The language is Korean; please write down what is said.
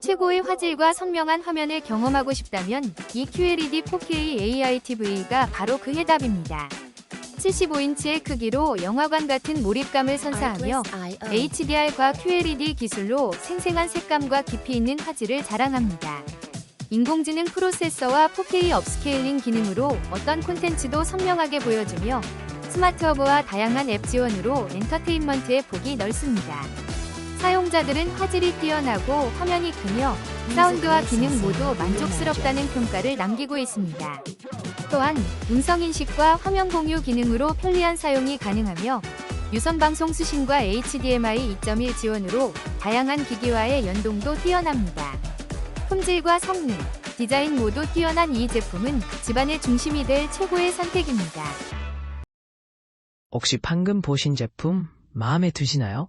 최고의 화질과 선명한 화면을 경험하고 싶다면 이 QLED 4K AI TV가 바로 그 해답입니다. 75인치의 크기로 영화관 같은 몰입감을 선사하며 HDR과 QLED 기술로 생생한 색감과 깊이 있는 화질을 자랑합니다. 인공지능 프로세서와 4K 업스케일링 기능으로 어떤 콘텐츠도 선명하게 보여주며 스마트 허브와 다양한 앱 지원으로 엔터테인먼트의 폭이 넓습니다. 사용자들은 화질이 뛰어나고 화면이 크며 사운드와 기능 모두 만족스럽다는 평가를 남기고 있습니다. 또한 음성 인식과 화면 공유 기능으로 편리한 사용이 가능하며 유선 방송 수신과 HDMI 2.1 지원으로 다양한 기기와의 연동도 뛰어납니다. 품질과 성능, 디자인 모두 뛰어난 이 제품은 집안의 중심이 될 최고의 선택입니다. 혹시 방금 보신 제품 마음에 드시나요?